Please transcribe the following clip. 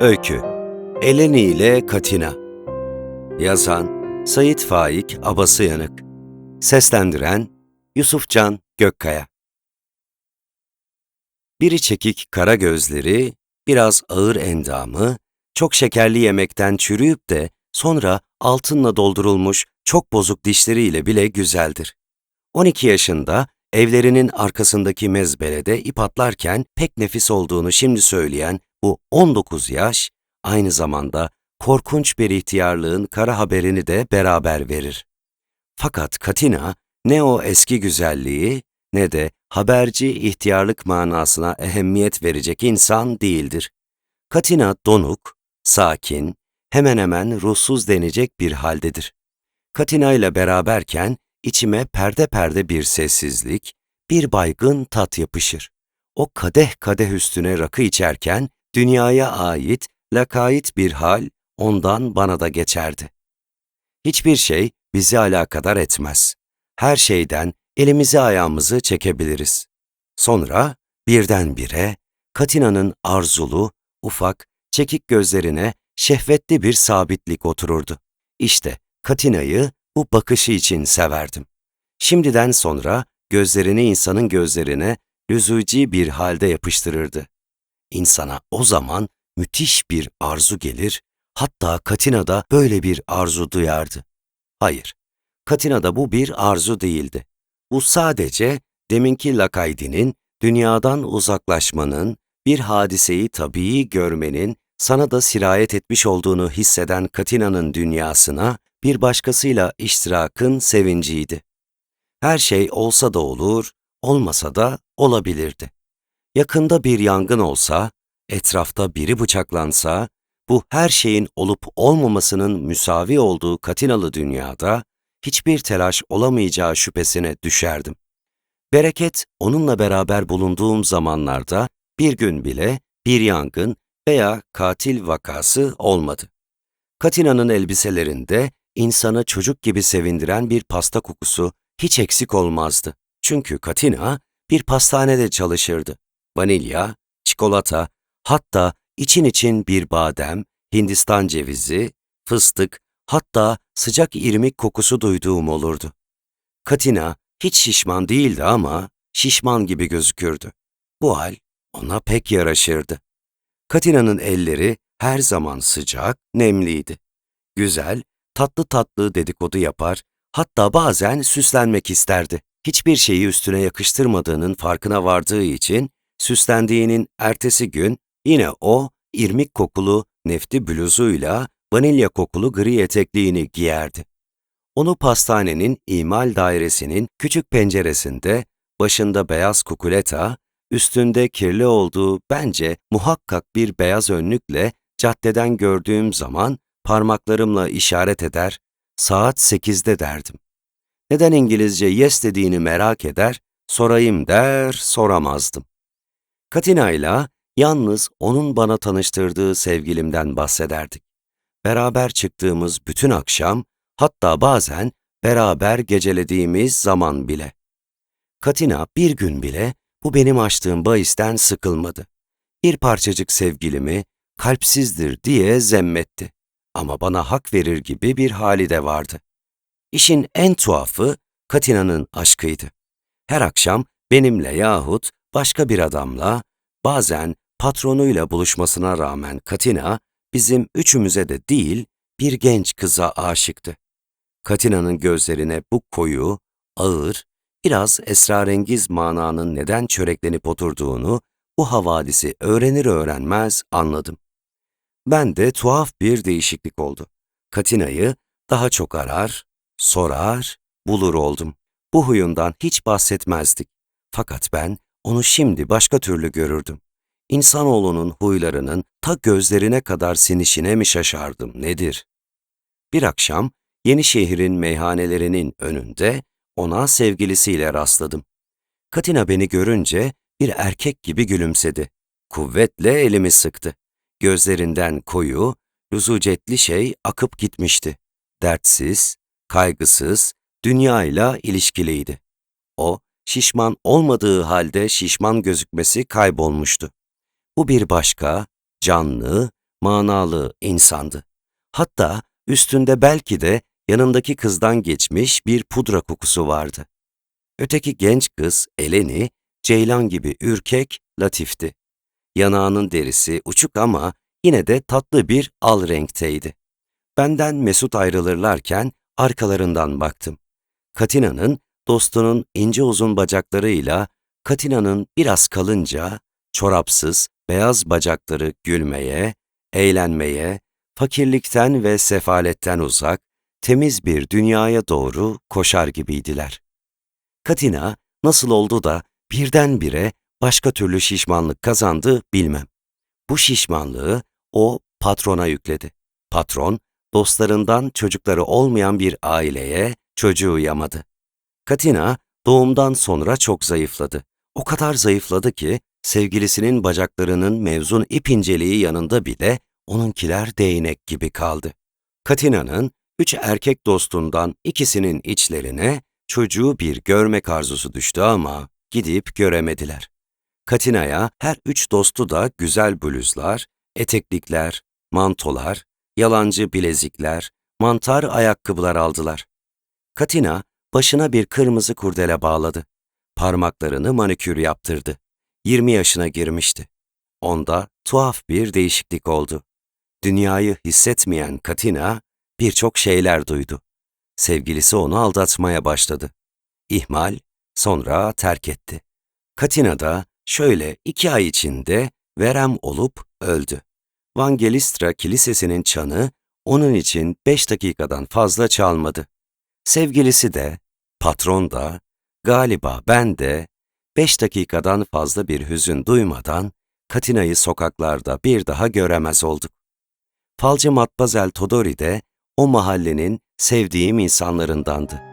Öykü. Eleni ile Katina. Yazan Sayit Faik Abasıyanık. Seslendiren Yusufcan Gökkaya. Biri çekik kara gözleri, biraz ağır endamı, çok şekerli yemekten çürüyüp de sonra altınla doldurulmuş çok bozuk dişleriyle bile güzeldir. 12 yaşında evlerinin arkasındaki mezbelede ip atlarken pek nefis olduğunu şimdi söyleyen bu 19 yaş, aynı zamanda korkunç bir ihtiyarlığın kara haberini de beraber verir. Fakat Katina ne o eski güzelliği ne de haberci ihtiyarlık manasına ehemmiyet verecek insan değildir. Katina donuk, sakin, hemen hemen ruhsuz denecek bir haldedir. Katina ile beraberken içime perde perde bir sessizlik, bir baygın tat yapışır. O kadeh kadeh üstüne rakı içerken dünyaya ait, lakayt bir hal ondan bana da geçerdi. Hiçbir şey bizi alakadar etmez. Her şeyden elimizi ayağımızı çekebiliriz. Sonra birdenbire Katina'nın arzulu, ufak, çekik gözlerine şehvetli bir sabitlik otururdu. İşte Katina'yı bu bakışı için severdim. Şimdiden sonra gözlerini insanın gözlerine lüzuci bir halde yapıştırırdı. İnsana o zaman müthiş bir arzu gelir, hatta Katina da böyle bir arzu duyardı. Hayır, Katina'da bu bir arzu değildi. Bu sadece deminki Lakaydi'nin dünyadan uzaklaşmanın, bir hadiseyi tabii görmenin sana da sirayet etmiş olduğunu hisseden Katina'nın dünyasına bir başkasıyla iştirakın sevinciydi. Her şey olsa da olur, olmasa da olabilirdi. Yakında bir yangın olsa, etrafta biri bıçaklansa, bu her şeyin olup olmamasının müsavi olduğu Katinalı dünyada hiçbir telaş olamayacağı şüphesine düşerdim. Bereket onunla beraber bulunduğum zamanlarda bir gün bile bir yangın veya katil vakası olmadı. Katina'nın elbiselerinde insanı çocuk gibi sevindiren bir pasta kokusu hiç eksik olmazdı. Çünkü Katina bir pastanede çalışırdı. Vanilya, çikolata, hatta için için bir badem, Hindistan cevizi, fıstık, hatta sıcak irmik kokusu duyduğum olurdu. Katina hiç şişman değildi ama şişman gibi gözükürdü. Bu hal ona pek yaraşırdı. Katina'nın elleri her zaman sıcak, nemliydi. Güzel, tatlı tatlı dedikodu yapar, hatta bazen süslenmek isterdi. Hiçbir şeyi üstüne yakıştırmadığının farkına vardığı için, süslendiğinin ertesi gün yine o irmik kokulu nefti bluzuyla vanilya kokulu gri etekliğini giyerdi. Onu pastanenin imal dairesinin küçük penceresinde, başında beyaz kukuleta, üstünde kirli olduğu bence muhakkak bir beyaz önlükle caddeden gördüğüm zaman parmaklarımla işaret eder, saat sekizde derdim. Neden İngilizce yes dediğini merak eder, sorayım der, soramazdım. Katina ile yalnız onun bana tanıştırdığı sevgilimden bahsederdik. Beraber çıktığımız bütün akşam, hatta bazen beraber gecelediğimiz zaman bile. Katina bir gün bile bu benim açtığım bahisten sıkılmadı. Bir parçacık sevgilimi kalpsizdir diye zemmetti. Ama bana hak verir gibi bir hali de vardı. İşin en tuhafı Katina'nın aşkıydı. Her akşam benimle yahut başka bir adamla, bazen patronuyla buluşmasına rağmen Katina, bizim üçümüze de değil, bir genç kıza aşıktı. Katina'nın gözlerine bu koyu, ağır, biraz esrarengiz mananın neden çöreklenip oturduğunu bu havadisi öğrenir öğrenmez anladım. Ben de tuhaf bir değişiklik oldu. Katina'yı daha çok arar, sorar, bulur oldum. Bu huyundan hiç bahsetmezdik. Fakat ben onu şimdi başka türlü görürdüm. İnsanoğlunun huylarının ta gözlerine kadar sinişine mi şaşardım nedir? Bir akşam Yenişehir'in meyhanelerinin önünde ona sevgilisiyle rastladım. Katina beni görünce bir erkek gibi gülümsedi. Kuvvetle elimi sıktı. Gözlerinden koyu, lüzucetli şey akıp gitmişti. Dertsiz, kaygısız, dünyayla ilişkiliydi. O, şişman olmadığı halde şişman gözükmesi kaybolmuştu. Bu bir başka, canlı, manalı insandı. Hatta üstünde belki de yanındaki kızdan geçmiş bir pudra kokusu vardı. Öteki genç kız Eleni, ceylan gibi ürkek, latifti. Yanağının derisi uçuk ama yine de tatlı bir al renkteydi. Benden mesut ayrılırlarken arkalarından baktım. Katina'nın dostunun ince uzun bacaklarıyla Katina'nın biraz kalınca, çorapsız, beyaz bacakları gülmeye, eğlenmeye, fakirlikten ve sefaletten uzak, temiz bir dünyaya doğru koşar gibiydiler. Katina nasıl oldu da birdenbire başka türlü şişmanlık kazandı bilmem. Bu şişmanlığı o patrona yükledi. Patron, dostlarından çocukları olmayan bir aileye çocuğu yamadı. Katina doğumdan sonra çok zayıfladı. O kadar zayıfladı ki sevgilisinin bacaklarının mevzun ip inceliği yanında bile onunkiler değnek gibi kaldı. Katina'nın üç erkek dostundan ikisinin içlerine çocuğu bir görmek arzusu düştü ama gidip göremediler. Katina'ya her üç dostu da güzel bluzlar, eteklikler, mantolar, yalancı bilezikler, mantar ayakkabılar aldılar. Katina başına bir kırmızı kurdele bağladı. Parmaklarını manikür yaptırdı. 20 yaşına girmişti. Onda tuhaf bir değişiklik oldu. Dünyayı hissetmeyen Katina birçok şeyler duydu. Sevgilisi onu aldatmaya başladı. İhmal, sonra terk etti. Katina da şöyle iki ay içinde verem olup öldü. Vangelistra Kilisesi'nin çanı onun için beş dakikadan fazla çalmadı. Sevgilisi de, patron da, galiba ben de beş dakikadan fazla bir hüzün duymadan Katina'yı sokaklarda bir daha göremez olduk. Falcı Matmazel Todori de o mahallenin sevdiğim insanlarındandı.